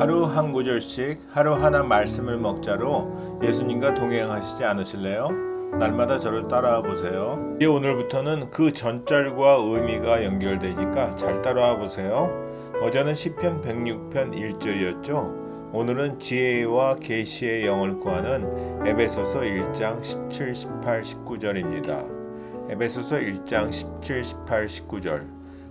하루 한 구절씩 하루 하나 말씀을 먹자로 예수님과 동행하시지 않으실래요? 날마다 저를 따라와 보세요. 이제 오늘부터는 그 전절과 의미가 연결되니까 잘 따라와 보세요. 어제는 시편 106편 1절이었죠. 오늘은 지혜와 계시의 영을 구하는 에베소서 1장 17, 18, 19절입니다. 에베소서 1장 17, 18, 19절.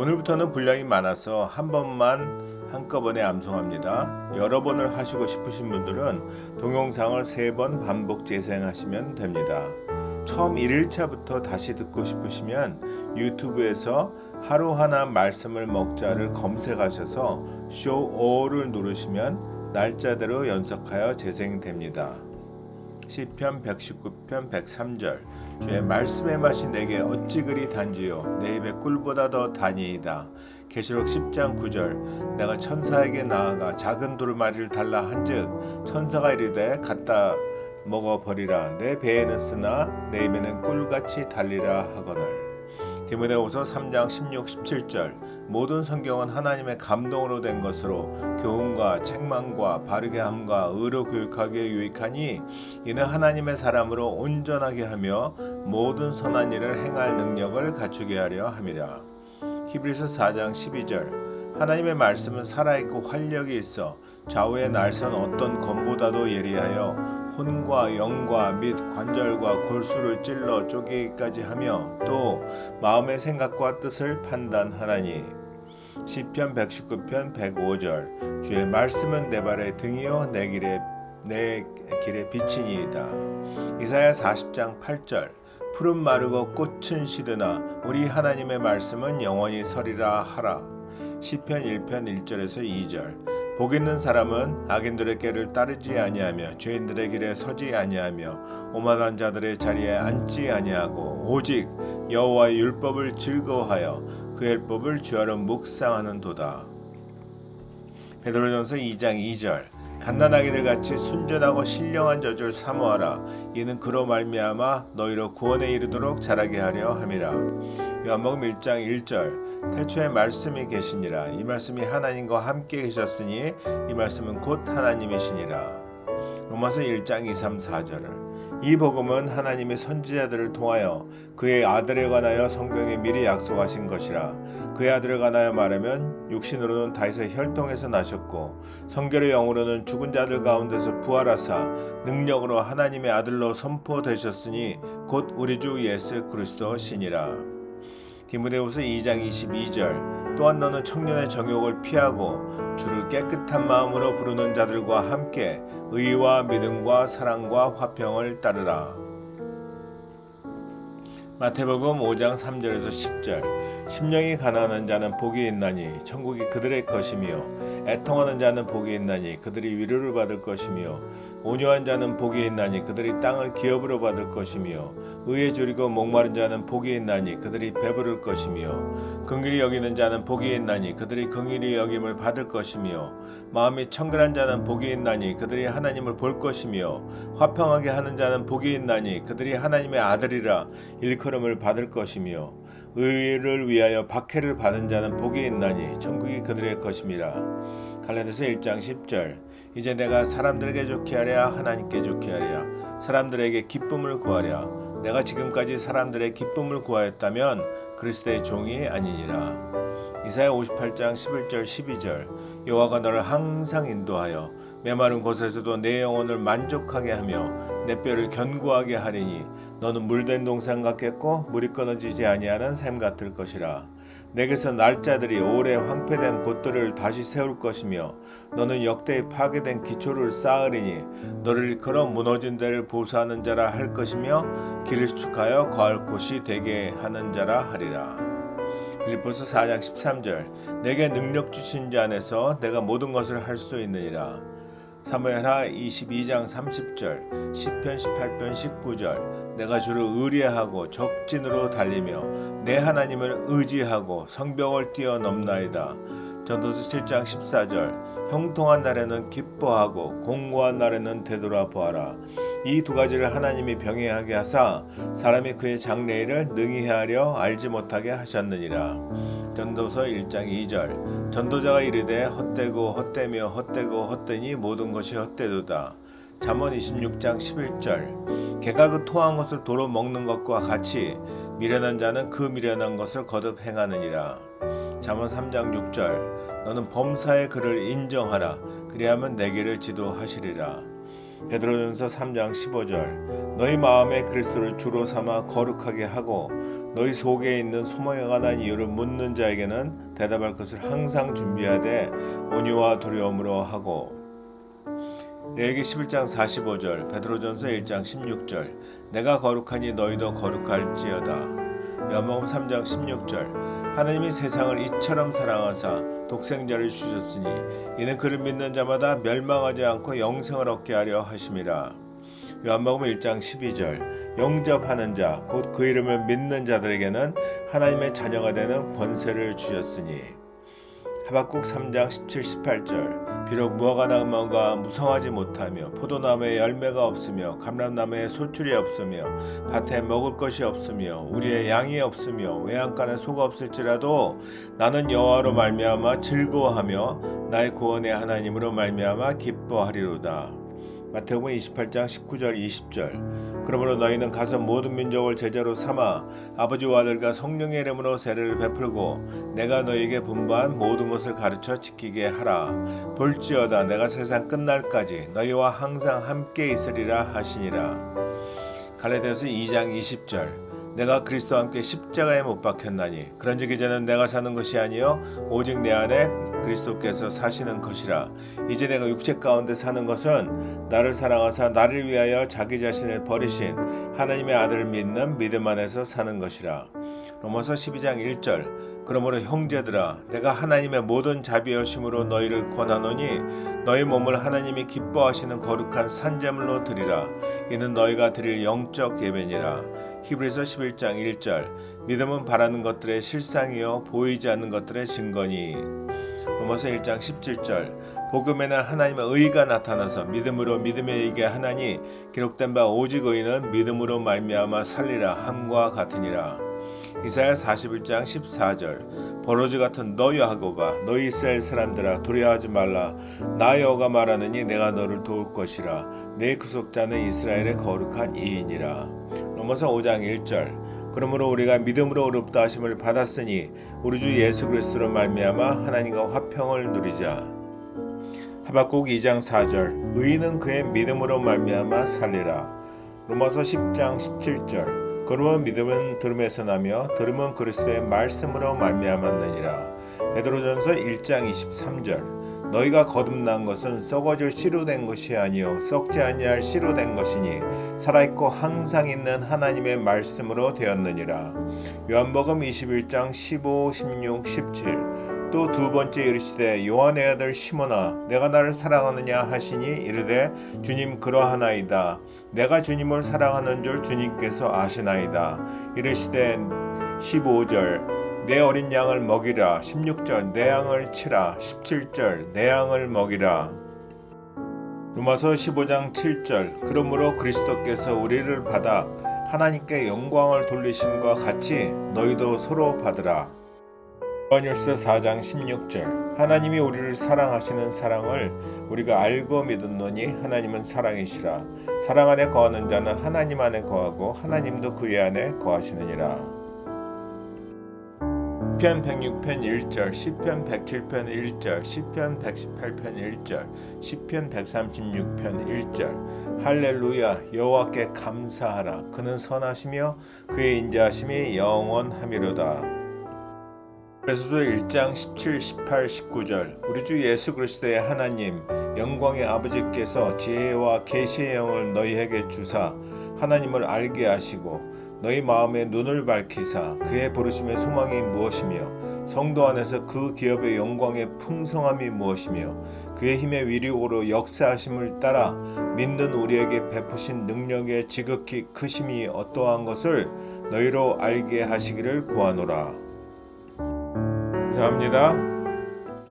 오늘부터는 분량이 많아서 한 번만 한꺼번에 암송합니다. 여러 번을 하시고 싶으신 분들은 동영상을 세 번 반복 재생하시면 됩니다. 처음 1일차부터 다시 듣고 싶으시면 유튜브에서 하루 하나 말씀을 먹자를 검색하셔서 쇼 5를 누르시면 날짜대로 연속하여 재생됩니다. 시편 119편 103절 주의 말씀의 맛이 내게 어찌 그리 단지요? 내 입의 꿀보다 더 다니이다. 계시록 10장 9절. 내가 천사에게 나아가 작은 돌마리를 달라 한즉 천사가 이르되 갖다 먹어 버리라. 내 배에는 쓰나 내 입에는 꿀같이 달리라 하거늘. 디모데후서 3장 16, 17절. 모든 성경은 하나님의 감동으로 된 것으로 교훈과 책망과 바르게 함과 의로 교육하기에 유익하니 이는 하나님의 사람으로 온전하게 하며 모든 선한 일을 행할 능력을 갖추게 하려 함이라. 히브리서 4장 12절. 하나님의 말씀은 살아있고 활력이 있어 좌우의 날선 어떤 검보다도 예리하여 혼과 영과 및 관절과 골수를 찔러 쪼개기까지 하며 또 마음의 생각과 뜻을 판단하나니. 시편 119편 105절. 주의 말씀은 내 발의 등이요 내 길에 내 길에 빛이니이다. 이사야 40장 8절 푸른 마르고 꽃은 시드나 우리 하나님의 말씀은 영원히 서리라 하라. 시편 1편 1절에서 2절. 복 있는 사람은 악인들의 길을 따르지 아니하며 죄인들의 길에 서지 아니하며 오만한 자들의 자리에 앉지 아니하고 오직 여호와의 율법을 즐거워하여 그의 율법을 주하러 묵상하는 도다. 베드로전서 2장 2절. 갓난아기들 같이 순전하고 신령한 저줄 사모하라 이는 그로 말미암아 너희로 구원에 이르도록 자라게 하려 함이라. 요한복음 1장 1절. 태초에 말씀이 계시니라. 이 말씀이 하나님과 함께 계셨으니 이 말씀은 곧 하나님이시니라. 로마서 1장 2, 3, 4절을 이 복음은 하나님의 선지자들을 통하여 그의 아들에 관하여 성경에 미리 약속하신 것이라. 그의 아들에 관하여 말하면 육신으로는 다윗의 혈통에서 나셨고 성결의 영으로는 죽은 자들 가운데서 부활하사 능력으로 하나님의 아들로 선포되셨으니 곧 우리 주 예수 그리스도시니라. 디모데후서 2장 22절. 또한 너는 청년의 정욕을 피하고 주를 깨끗한 마음으로 부르는 자들과 함께 의와 믿음과 사랑과 화평을 따르라. 마태복음 5장 3절에서 10절 심령이 가난한 자는 복이 있나니 천국이 그들의 것이며 애통하는 자는 복이 있나니 그들이 위로를 받을 것이며 온유한 자는 복이 있나니 그들이 땅을 기업으로 받을 것이며 의에 줄이고 목마른 자는 복이 있나니 그들이 배부를 것이며 긍휼히 여기는 자는 복이 있나니 그들이 긍휼히 여김을 받을 것이며 마음이 청결한 자는 복이 있나니 그들이 하나님을 볼 것이며 화평하게 하는 자는 복이 있나니 그들이 하나님의 아들이라 일컬음을 받을 것이며 의를 위하여 박해를 받은 자는 복이 있나니 천국이 그들의 것임이라. 갈라디아서 1장 10절. 이제 내가 사람들에게 좋게 하랴 하나님께 좋게 하랴. 사람들에게 기쁨을 구하랴 내가 지금까지 사람들의 기쁨을 구하였다면 그리스도의 종이 아니니라. 이사야 58장 11절 12절 여호와가 너를 항상 인도하여 메마른 곳에서도 내 영혼을 만족하게 하며 내 뼈를 견고하게 하리니 너는 물된 동산 같겠고 물이 끊어지지 아니하는 샘 같을 것이라. 내게서 날짜들이 오래 황폐된 곳들을 다시 세울 것이며 너는 역대에 파괴된 기초를 쌓으리니 너를 일컬어 무너진 데를 보수하는 자라 할 것이며 길을 수축하여 거할 곳이 되게 하는 자라 하리라. 빌립보서 4장 13절 내게 능력 주신 자 안에서 내가 모든 것을 할 수 있느니라. 사무엘하 22장 30절 시편 18편 19절 내가 주를 의뢰하고 적진으로 달리며 내 하나님을 의지하고 성벽을 뛰어넘나이다. 전도서 7장 14절 형통한 날에는 기뻐하고 공고한 날에는 되돌아 보아라 이 두 가지를 하나님이 병행하게 하사 사람이 그의 장래일을 능히 헤아려 알지 못하게 하셨느니라. 전도서 1장 2절. 전도자가 이르되 헛되고 헛되며 헛되고 헛되니 모든 것이 헛되도다. 잠언 26장 11절. 개가 그 토한 것을 도로 먹는 것과 같이 미련한 자는 그 미련한 것을 거듭 행하느니라. 잠언 3장 6절. 너는 범사의 그를 인정하라. 그리하면 내게를 지도하시리라 베드로전서 3장 15절 너희 마음에 그리스도를 주로 삼아 거룩하게 하고 너희 속에 있는 소망에 관한 이유를 묻는 자에게는 대답할 것을 항상 준비하되 온유와 두려움으로 하고. 레위기 11장 45절 베드로전서 1장 16절 내가 거룩하니 너희도 거룩할지어다. 요한복음 3장 16절 하나님이 세상을 이처럼 사랑하사 독생자를 주셨으니 이는 그를 믿는 자마다 멸망하지 않고 영생을 얻게 하려 하심이라 요한복음 1장 12절 영접하는 자 곧 그 이름을 믿는 자들에게는 하나님의 자녀가 되는 권세를 주셨으니. 하박국 3장 17, 18절 비록 무화과 나무가 무성하지 못하며 포도나무에 열매가 없으며 감람나무에 소출이 없으며 밭에 먹을 것이 없으며 우리의 양이 없으며 외양간에 소가 없을지라도 나는 여호와로 말미암아 즐거워하며 나의 구원의 하나님으로 말미암아 기뻐하리로다 마태복음 28장 19절 20절. 그러므로 너희는 가서 모든 민족을 제자로 삼아 아버지와 아들과 성령의 이름으로 세례를 베풀고 내가 너희에게 분부한 모든 것을 가르쳐 지키게 하라. 볼지어다 내가 세상 끝날까지 너희와 항상 함께 있으리라 하시니라. 갈라디아서 2장 20절. 내가 그리스도와 함께 십자가에 못 박혔나니 그런즉 이제는 내가 사는 것이 아니요 오직 내 안에 그리스도께서 사시는 것이라. 이제 내가 육체 가운데 사는 것은 나를 사랑하사 나를 위하여 자기 자신을 버리신 하나님의 아들을 믿는 믿음 안에서 사는 것이라. 로마서 12장 1절. 그러므로 형제들아 내가 하나님의 모든 자비여심으로 너희를 권하노니 너희 몸을 하나님이 기뻐하시는 거룩한 산제물로 드리라. 이는 너희가 드릴 영적 예배니라. 히브리서 11장 1절. 믿음은 바라는 것들의 실상이요 보이지 않는 것들의 증거니 로마서 1장 17절 복음에는 하나님의 의가 나타나서 믿음으로 믿음에 이게 하나니 기록된 바 오직 의는 믿음으로 말미암아 살리라 함과 같으니라. 이사야 41장 14절 버로지 같은 너 야고바 너희 이스라엘 사람들아 두려워하지 말라. 나 여호가 말하느니 내가 너를 도울 것이라. 내 구속자는 이스라엘의 거룩한 이인이라. 로마서 5장 1절 그러므로 우리가 믿음으로 의롭다 하심을 받았으니 우리 주 예수 그리스도로 말미암아 하나님과 화평을 누리자. 하박국 2장 4절 의인은 그의 믿음으로 말미암아 살리라. 로마서 10장 17절 그러면 믿음은 들음에서 나며 들음은 그리스도의 말씀으로 말미암았느니라. 베드로전서 1장 23절 너희가 거듭난 것은 썩어질 씨로 된 것이 아니요 썩지 아니할 씨로 된 것이니 살아있고 항상 있는 하나님의 말씀으로 되었느니라. 요한복음 21장 15, 16, 17. 또두 번째 이르시되 요한의 아들 시몬아 내가 나를 사랑하느냐 하시니 이르되 주님 그러하나이다 내가 주님을 사랑하는 줄 주님께서 아시나이다 이르시되 15절 내 어린 양을 먹이라. 16절 내 양을 치라. 17절 내 양을 먹이라. 로마서 15장 7절 그러므로 그리스도께서 우리를 받아 하나님께 영광을 돌리심과 같이 너희도 서로 받으라. 요한일서 4장 16절 하나님이 우리를 사랑하시는 사랑을 우리가 알고 믿었노니 하나님은 사랑이시라. 사랑 안에 거하는 자는 하나님 안에 거하고 하나님도 그의 안에 거하시느니라 시편 106편 1절, 시편 107편 1절, 시편 118편 1절, 시편 136편 1절. 할렐루야 여호와께 감사하라 그는 선하시며 그의 인자하심이 영원하미로다. 에베소서 1장 17, 18, 19절 우리 주 예수 그리스도의 하나님 영광의 아버지께서 지혜와 계시의 영을 너희에게 주사 하나님을 알게 하시고 너희 마음의 눈을 밝히사 그의 부르심의 소망이 무엇이며 성도 안에서 그 기업의 영광의 풍성함이 무엇이며 그의 힘의 위력으로 역사하심을 따라 믿는 우리에게 베푸신 능력의 지극히 크심이 어떠한 것을 너희로 알게 하시기를 구하노라. 감사합니다.